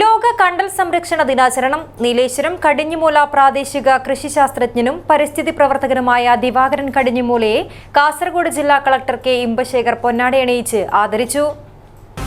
ലോക കണ്ടൽ സംരക്ഷണ ദിനാചരണം. നീലേശ്വരം കടിഞ്ഞിമൂല പ്രാദേശിക കൃഷിശാസ്ത്രജ്ഞനും പരിസ്ഥിതി പ്രവർത്തകനുമായ ദിവാകരൻ കടിഞ്ഞിമൂലയെ കാസർഗോഡ് ജില്ലാ കളക്ടർ കെ ഇമ്പശേഖർ പൊന്നാടി അണിയിച്ച് ആദരിച്ചു.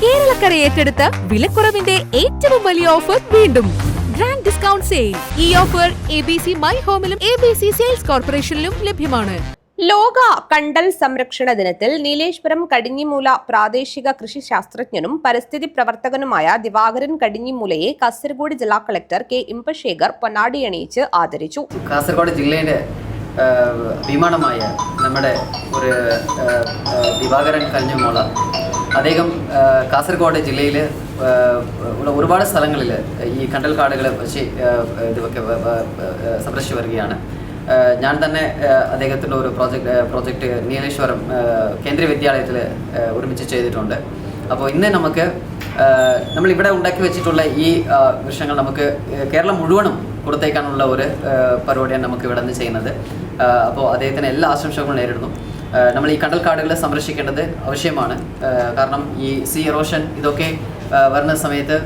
കേരളക്കര ഏറ്റെടുത്ത വിലക്കുറവിന്റെ ഏറ്റവും വലിയ ഓഫർ വീണ്ടും. Grand discount sale. ഈ offer A B C my ഹോമിലും A B C sales കോർപ്പറേഷനിലും ലഭ്യമാണ്. ലോക കണ്ടൽ സംരക്ഷണ ദിനത്തിൽ നീലേശ്വരം കടിഞ്ഞിമൂല പ്രാദേശിക കൃഷി ശാസ്ത്രജ്ഞനും പരിസ്ഥിതി പ്രവർത്തകനുമായ ദിവാകരൻ കടിഞ്ഞിമൂലയെ കാസർഗോഡ് ജില്ലാ കളക്ടർ കെ ഇമ്പശേഖർ പൊന്നാടി അണിയിച്ച് ആദരിച്ചു. കാസർഗോഡ് ജില്ലയുടെ വിമാനമായ നമ്മുടെ ഒരു ദിവാകരൻ കടിഞ്ഞിമൂല. അദ്ദേഹം കാസർഗോഡ് ജില്ലയിൽ ഉള്ള ഒരുപാട് സ്ഥലങ്ങളിൽ ഈ കണ്ടൽ കാടുകളെ വെച്ച് ഇതൊക്കെ സംരക്ഷിച്ചു വരികയാണ്. ഞാൻ തന്നെ അദ്ദേഹത്തിന്റെ ഒരു പ്രോജക്റ്റ് പ്രോജക്റ്റ് നീലേശ്വരം കേന്ദ്രീയ വിദ്യാലയത്തിൽ ഒരുമിച്ച് ചെയ്തിട്ടുണ്ട്. അപ്പോൾ ഇന്ന് നമുക്ക് നമ്മൾ ഇവിടെ ഉണ്ടാക്കി വെച്ചിട്ടുള്ള ഈ വൃക്ഷങ്ങൾ നമുക്ക് കേരളം മുഴുവനും കൊടുത്തേക്കാനുള്ള ഒരു പരിപാടിയാണ് നമുക്ക് ഇവിടെ നിന്ന് ചെയ്യുന്നത്. അപ്പോൾ അദ്ദേഹത്തിന് എല്ലാ ആശംസകളും നേരിടുന്നു. നമ്മൾ ഈ കടൽക്കാടുകളെ സംരക്ഷിക്കേണ്ടത് ആവശ്യമാണ് കാരണം ഈ സീ എറോഷൻ ഇതൊക്കെ വരുന്ന സമയത്ത്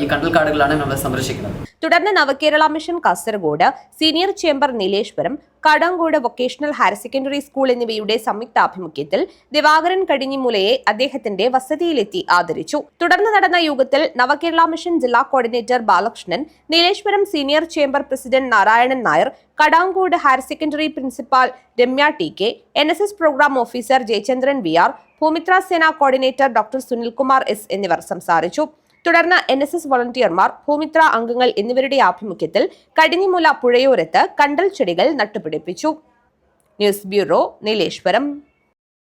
ഈ കണ്ടൽക്കാടുകളാണ് നമ്മൾ സംരക്ഷിക്കുന്നത്. തുടർന്ന് Navakerala mission Kasaragod senior chamber Nileshwaram Kadankode vocational higher secondary school എന്നിവയുടെ സംയുക്താഭിമുഖ്യത്തിൽ ദിവാകരൻ കടിഞ്ഞിമൂലയെ അദ്ദേഹത്തിന്റെ വസതിയിലെത്തി ആദരിച്ചു. തുടർന്ന് നടന്ന യോഗത്തിൽ നവകേരള മിഷൻ ജില്ലാ coordinator Balakrishnan Nileshwaram senior chamber president Narayanan Nair Kadamkode higher secondary principal Ramya T K N S S programme officer Jayachandran V R Bhoomithra Sena coordinator doctor Sunilkumar S എന്നിവർ സംസാരിച്ചു. തുടർന്ന് എൻ എസ് എസ് വോളണ്ടിയർമാർ ഭൂമിത്ര അംഗങ്ങൾ എന്നിവരുടെ ആഭിമുഖ്യത്തിൽ കടിഞ്ഞിമുല പുഴയോരത്ത് കണ്ടൽ ചെടികൾ നട്ടുപിടിപ്പിച്ചു. News bureau Nileshwaram.